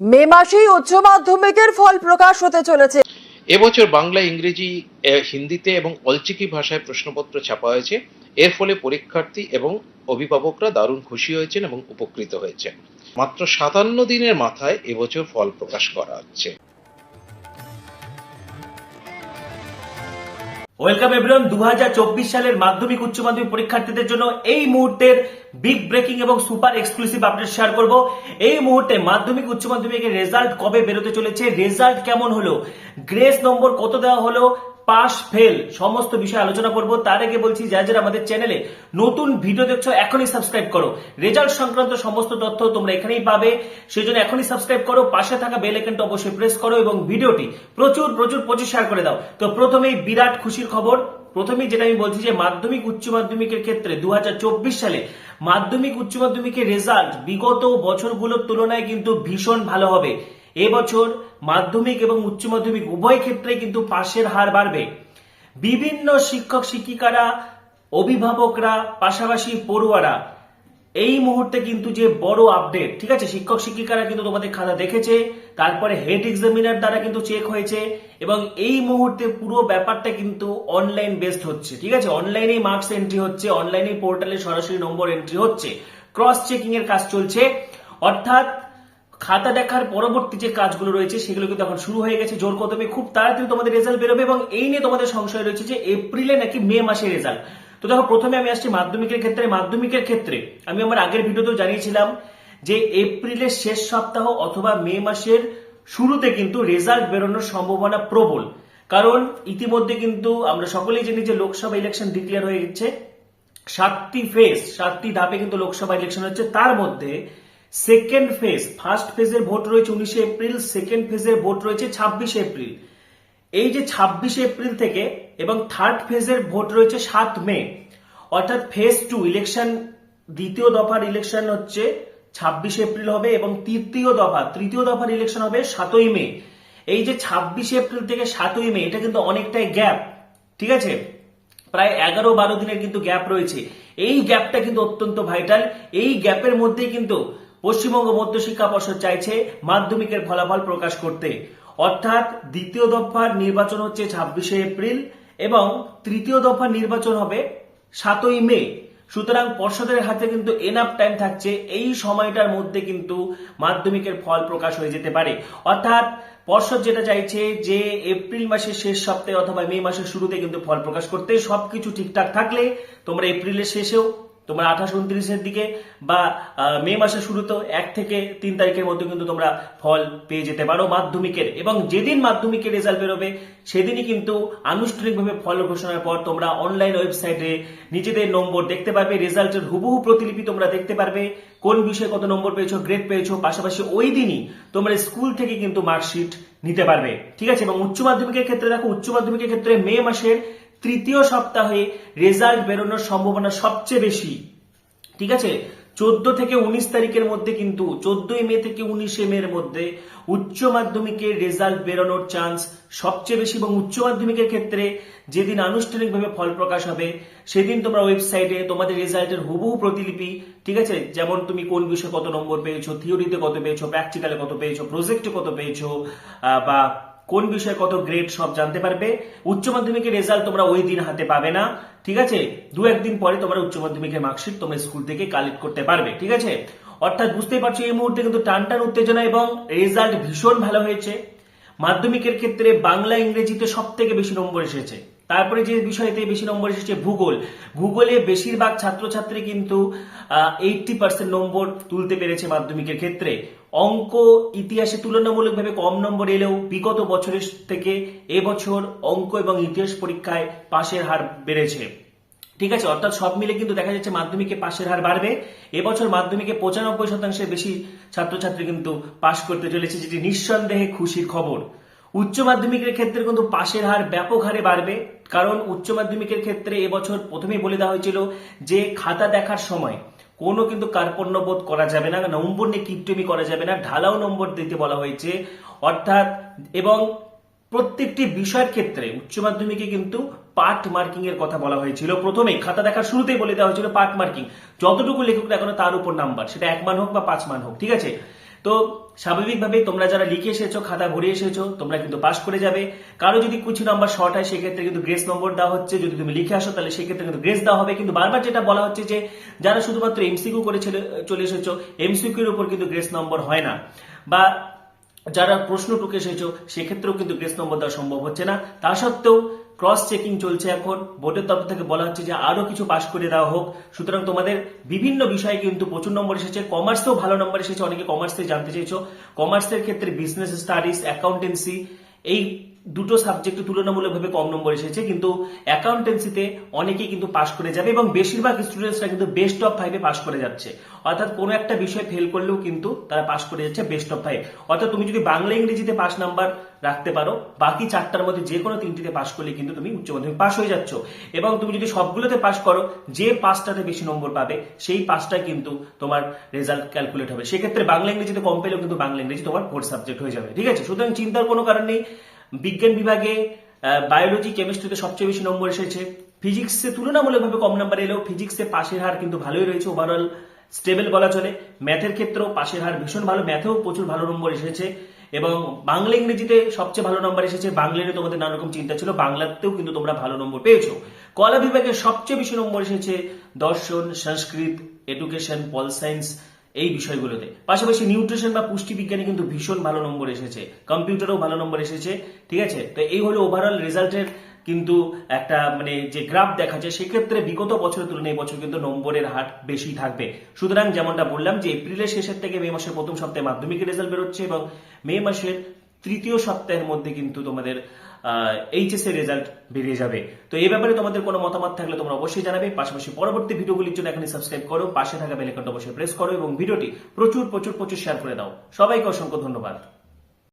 মে মাসেই উচ্চ মাধ্যমিকের ফল প্রকাশ হতে চলেছে। এবছর বাংলা, ইংরেজি হিন্দিতে এবং অলচিকি ভাষায় প্রশ্নপত্র ছাপা হয়েছে। এর ফলে পরীক্ষার্থী এবং অভিভাবকরা দারুণ খুশি হয়েছেন এবং উপকৃত হয়েছেন। মাত্র সাতান্ন দিনের মাথায় এবছর ফল প্রকাশ করা হচ্ছে। ওয়েলকাম এভরিওয়ান দু সালের মাধ্যমিক উচ্চ মাধ্যমিক পরীক্ষার্থীদের জন্য এই মুহূর্তের বিগ ব্রেকিং এবং সুপার এক্সক্লুসিভ আপডেট শেয়ার করব। এই মুহূর্তে মাধ্যমিক উচ্চ মাধ্যমিকের রেজাল্ট কবে বেরোতে চলেছে? রেজাল্ট কেমন হলো? গ্রেস নম্বর কত দেওয়া হলো? পাস ফেল, সমস্ত বিষয় আলোচনা করব। তার আগে বলছি যা যারা আমাদের চ্যানেলে নতুন ভিডিও দেখছ, এখনই সাবস্ক্রাইব করো। রেজাল্ট সংক্রান্ত সমস্ত তথ্য তোমরা এখানেই পাবে। সেই জন্য এখনই সাবস্ক্রাইব করো, পাশে থাকা বেল আইকনটা অবশ্যই প্রেস করো এবং ভিডিওটি প্রচুর প্রচুর প্রচুর শেয়ার করে দাও। তো প্রথমেই বিরাট খুশির খবর। প্রথমেই যেটা আমি বলছি যে, মাধ্যমিক, উচ্চ মাধ্যমিকের ক্ষেত্রে দু হাজার চব্বিশ সালে মাধ্যমিক, উচ্চ মাধ্যমিকের রেজাল্ট বিগত বছরগুলোর তুলনায় কিন্তু ভীষণ ভালো হবে। এবছর মাধ্যমিক এবং উচ্চ মাধ্যমিক উভয় ক্ষেত্রে কিন্তু পাশের হার বাড়বে। বিভিন্ন শিক্ষক শিক্ষিকারা, অভিভাবকরা, পাশাপাশি পড়ুয়ারা, এই মুহূর্তে কিন্তু যে বড় আপডেট ঠিক আছে? শিক্ষক শিক্ষিকারা কিন্তু তোমাদের খাতা দেখেছে, তারপরে হেড এক্সামিনার দ্বারা কিন্তু চেক হয়েছে এবং এই মুহূর্তে পুরো ব্যাপারটা কিন্তু অনলাইন বেসড হচ্ছে, ঠিক আছে? অনলাইনেই মার্কস এন্ট্রি হচ্ছে অনলাইনে পোর্টালে সরাসরি নম্বর এন্ট্রি হচ্ছে ক্রস চেকিং এর কাজ চলছে। অর্থাৎ খাতা দেখার পরবর্তী যে কাজগুলো রয়েছে, সেগুলো কিন্তু এখন শুরু হয়ে গেছে জোর কদমে। খুব তাড়াতাড়ি তোমাদের রেজাল্ট বেরোবে এবং এই নিয়ে তোমাদের সংশয় রয়েছে যে এপ্রিলে নাকি মে মাসে রেজাল্ট তো দেখো, প্রথমে আমি আসছি মাধ্যমিকের ক্ষেত্রে। মাধ্যমিকের ক্ষেত্রে আমি আমার আগের ভিডিওতেও জানিয়েছিলাম যে এপ্রিলের শেষ সপ্তাহ অথবা মে মাসের শুরুতে কিন্তু রেজাল্ট বেরোনোর সম্ভাবনা প্রবল। কারণ ইতিমধ্যে কিন্তু আমরা সকলেই জানি যে লোকসভা ইলেকশন ডিক্লেয়ার হয়ে গেছে। সাতটি ফেজ সাতটি ধাপে কিন্তু লোকসভা ইলেকশন হচ্ছে। তার মধ্যে সেকেন্ড ফেজ, ফার্স্ট ফেজের ভোট রয়েছে উনিশে এপ্রিল, সেকেন্ড ফেজের ভোট রয়েছে ছাব্বিশে এপ্রিল। এই যে ছাব্বিশে এপ্রিল থেকে এবং থার্ড ফেজের ভোট রয়েছে সাত মে, অর্থাৎ ফেজ টু, ইলেকশন, দ্বিতীয় দফার ইলেকশন হচ্ছে ছাব্বিশে এপ্রিল হবে এবং তৃতীয় দফা, তৃতীয় দফার ইলেকশন হবে সাতই মে। এই যে ছাব্বিশে এপ্রিল থেকে সাতই মে, এটা কিন্তু অনেকটাই গ্যাপ, ঠিক আছে? প্রায় এগারো বারো দিনের কিন্তু গ্যাপ রয়েছে। এই গ্যাপটা কিন্তু অত্যন্ত ভাইটাল। এই গ্যাপের মধ্যে কিন্তু পশ্চিমবঙ্গ মধ্যশিক্ষা পর্ষদ চাইছে মাধ্যমিকের ফলাফল প্রকাশ করতে। অর্থাৎ দ্বিতীয় দফার নির্বাচন হচ্ছে ছাব্বিশে এপ্রিল এবং তৃতীয় দফার নির্বাচন হবে সাতই মে। সুতরাং পর্ষদের হাতে কিন্তু এনাফ টাইম থাকছে। এই সময়টার মধ্যে কিন্তু মাধ্যমিকের ফল প্রকাশ হয়ে যেতে পারে। অর্থাৎ পর্ষদ যেটা চাইছে যে এপ্রিল মাসের শেষ সপ্তাহে অথবা মে মাসের শুরুতে কিন্তু ফল প্রকাশ করতে। সবকিছু ঠিকঠাক থাকলে তোমরা এপ্রিলের শেষেও তোমরা আঠাশ উনত্রিশের দিকে বা মে মাসের শুরুতেও এক থেকে তিন তারিখের মধ্যে কিন্তু তোমরা ফল পেয়ে যেতে পারো মাধ্যমিকের। এবং যেদিন মাধ্যমিকের রেজাল্ট বেরোবে, সেদিনই কিন্তু আনুষ্ঠানিকভাবে ফল ঘোষণার পর তোমরা অনলাইন ওয়েবসাইটে নিজেদের নম্বর দেখতে পারবে রেজাল্টের হুবহু প্রতিলিপি তোমরা দেখতে পারবে, কোন বিষয়ে কত নম্বর পেয়েছ গ্রেড পেয়েছ, পাশাপাশি ওই দিনই তোমরা স্কুল থেকে কিন্তু মার্কশিট নিতে পারবে। ঠিক আছে? এবং উচ্চ মাধ্যমিকের ক্ষেত্রে দেখো, উচ্চ মাধ্যমিকের ক্ষেত্রে মে মাসের তৃতীয় সপ্তাহে রেজাল্ট বেরোনোর সম্ভাবনা সবচেয়ে বেশি। ঠিক আছে? চোদ্দ থেকে উনিশ তারিখের মধ্যে কিন্তু, চোদ্দই মে থেকে উনিশে মে এর মধ্যে উচ্চ মাধ্যমিকের রেজাল্ট বেরোনোর চান্স সবচেয়ে বেশি এবং উচ্চ মাধ্যমিকের ক্ষেত্রে যেদিন আনুষ্ঠানিকভাবে ফল প্রকাশ হবে, সেদিন তোমরা ওয়েবসাইটে তোমাদের রেজাল্টের হুবহু প্রতিলিপি, ঠিক আছে? যেমন তুমি কোন বিষয়ে কত নম্বর পেয়েছ থিওরিতে কত পেয়েছ প্র্যাকটিক্যালে কত পেয়েছ প্রজেক্টে কত পেয়েছ বা কোন বিষয়ে কত গ্রেড সব জানতে পারবে। উচ্চ মাধ্যমিকের রেজাল্ট তোমরা ওই দিন হাতে পাবে না। ঠিক আছে? দু একদিন পরে তোমরা উচ্চ মাধ্যমিকের মার্কশিট তোমরা স্কুল থেকে কালেক্ট করতে পারবে। ঠিক আছে? অর্থাৎ বুঝতেই পারছ, এই মুহূর্তে কিন্তু টান টান উত্তেজনা এবং রেজাল্ট ভীষণ ভালো হয়েছে। মাধ্যমিকের ক্ষেত্রে বাংলা, ইংরেজিতে সব থেকে বেশি নম্বর এসেছে। তারপরে যে বিষয়তে বেশি নম্বর এসেছে, ভূগোল। ভূগোলে বেশিরভাগ ছাত্রছাত্রী কিন্তু এইটটি পার্সেন্ট নম্বর তুলতে পেরেছে মাধ্যমিকের ক্ষেত্রে। অঙ্ক ইতিহাসে তুলনামূলকভাবে কম নম্বর এলেও বিগত বছরের থেকে এবছর অঙ্ক এবং ইতিহাস পরীক্ষায় পাশের হার বেড়েছে। ঠিক আছে, অর্থাৎ সব মিলে কিন্তু দেখা যাচ্ছে মাধ্যমিকে পাশের হার বাড়বে। এবছর মাধ্যমিকে পঁচানব্বই শতাংশের বেশি ছাত্রছাত্রী কিন্তু পাশ করতে চলেছে, যেটি নিঃসন্দেহে খুশির খবর। উচ্চ মাধ্যমিকের ক্ষেত্রে কিন্তু পাশের হার ব্যাপক হারে বাড়বে, কারণ উচ্চ মাধ্যমিকের ক্ষেত্রে এবছর প্রথমেই বলে দেওয়া হয়েছিল যে খাতা দেখার সময় কোনো কিন্তু কার্পণ্যবোধ করা যাবে না নম্বর নিয়ে কিপটমি করা যাবে না, ঢালাও নম্বর দিতে বলা হয়েছে। অর্থাৎ, এবং প্রত্যেকটি বিষয়ের ক্ষেত্রে উচ্চ মাধ্যমিকে কিন্তু পার্ট মার্কিং এর কথা বলা হয়েছিল। প্রথমে খাতা দেখার শুরুতেই বলে দেওয়া হয়েছিল পার্ট মার্কিং। যতটুকু লেখক না তার উপর নাম্বার, সেটা এক মান হোক বা পাঁচ মান হোক, ঠিক আছে? তো স্বাভাবিকভাবে তোমরা যারা লিখে এসেছ, খাতা ভরে এসেছ, তোমরা কিন্তু পাশ করে যাবে। কারও যদি কিছু নাম্বার শর্ট হয়, সেক্ষেত্রে কিন্তু গ্রেস নম্বর দেওয়া হচ্ছে। যদি তুমি লিখে আসো, তাহলে সেক্ষেত্রে কিন্তু গ্রেস দেওয়া হবে। কিন্তু বারবার যেটা বলা হচ্ছে যে, যারা শুধুমাত্র এমসিকিউ করে চলে- এসেছ এমসিকিউর উপর কিন্তু গ্রেস নম্বর হয় না। বা যারা প্রশ্ন টুকে এসেছ, সেক্ষেত্রেও কিন্তু গ্রেস নম্বর দেওয়া সম্ভব হচ্ছে না। তা সত্ত্বেও ক্রস চেকিং চলছে এখন। বোর্ডের তরফ থেকে বলা হচ্ছে যে আরও কিছু পাশ করে দেওয়া হোক। সুতরাং তোমাদের বিভিন্ন বিষয়ে কিন্তু প্রচুর নম্বর এসেছে। কমার্সেও ভালো নম্বর এসেছে। অনেকে কমার্সে জানতে চেয়েছো কমার্সের ক্ষেত্রে বিজনেস স্টাডিজ অ্যাকাউন্টেন্সি এই দুটো সাবজেক্টে তুলনামূলকভাবে কম নম্বর এসেছে, কিন্তু অ্যাকাউন্টেন্সিতে অনেকেই কিন্তু পাশ করে যাবে এবং বেশিরভাগ স্টুডেন্টসরা কিন্তু বেস্ট অফ ফাইভে পাশ করে যাচ্ছে। অর্থাৎ কোনো একটা বিষয় ফেল করলেও কিন্তু তারা পাশ করে যাচ্ছে বেস্ট অফ ফাইভ অর্থাৎ তুমি যদি বাংলা, ইংরেজিতে পাস নাম্বার রাখতে পারো, বাকি চারটার মধ্যে যে কোনো তিনটিতে পাশ করলে কিন্তু তুমি উচ্চ মাধ্যমিক পাশ হয়ে যাচ্ছ। এবং তুমি যদি সবগুলোতে পাশ করো, যে পাঁচটাতে বেশি নম্বর পাবে, সেই পাঁচটা কিন্তু তোমার রেজাল্ট ক্যালকুলেট হবে। সেক্ষেত্রে বাংলা, ইংরেজিতে কম পেলেও কিন্তু বাংলা, ইংরেজি তোমার ফোর্থ সাবজেক্ট হয়ে যাবে। ঠিক আছে? সুতরাং চিন্তার কোনো কারণ নেই। বিজ্ঞান বিভাগে বায়োলজি কেমিস্ট্রিতে সবচেয়ে বেশি নম্বর এসেছে। ফিজিক্সে তুলনামূলকভাবে কম নাম্বার এলেও ফিজিক্সে পাশের হার কিন্তু ভালোই রয়েছে। ওভারঅল স্টেবল বলা চলে। ম্যাথের ক্ষেত্রেও পাশের হার ভীষণ ভালো। ম্যাথেও প্রচুর ভালো নম্বর এসেছে। এবং বাংলা, ইংরেজিতে সবচেয়ে ভালো নম্বর এসেছে। বাংলাতে তোমাদের নানা রকম চিন্তা ছিল। বাংলাতেও কিন্তু তোমরা ভালো নম্বর পেয়েছ। কলা বিভাগে সবচেয়ে বেশি নম্বর এসেছে দর্শন, সংস্কৃত এডুকেশন পল সায়েন্স এই বিষয়গুলোতে। পাশাপাশি নিউট্রিশন বা পুষ্টি বিজ্ঞানে কিন্তু ভীষণ ভালো নম্বর এসেছে। কম্পিউটারও ভালো নম্বর এসেছে, ঠিক আছে? তো এই হলো ওভারঅল রেজাল্টের কিন্তু একটা মানে যে গ্রাফ দেখা যায় সেক্ষেত্রে বিগত বছরের তুলনায় এই বছর কিন্তু নম্বরের হার বেশি থাকবে। সুতরাং যেমনটা বললাম যে এপ্রিলের শেষের থেকে মে মাসের প্রথম সপ্তাহে মাধ্যমিকের রেজাল্ট বেরোচ্ছে এবং মে মাসের তৃতীয় সপ্তাহের মধ্যে কিন্তু তোমাদের এইচএস এর রেজাল্ট বেরিয়ে যাবে। তো এই ব্যাপারে তোমাদের কোনো মতামত থাকলে তোমরা অবশ্যই জানাবে। পাশাপাশি পরবর্তী ভিডিওগুলির জন্য এখানে সাবস্ক্রাইব করো, পাশে থাকা বেল অবশ্যই প্রেস করো এবং ভিডিওটি প্রচুর প্রচুর প্রচুর শেয়ার করে দাও। সবাইকে অসংখ্য ধন্যবাদ।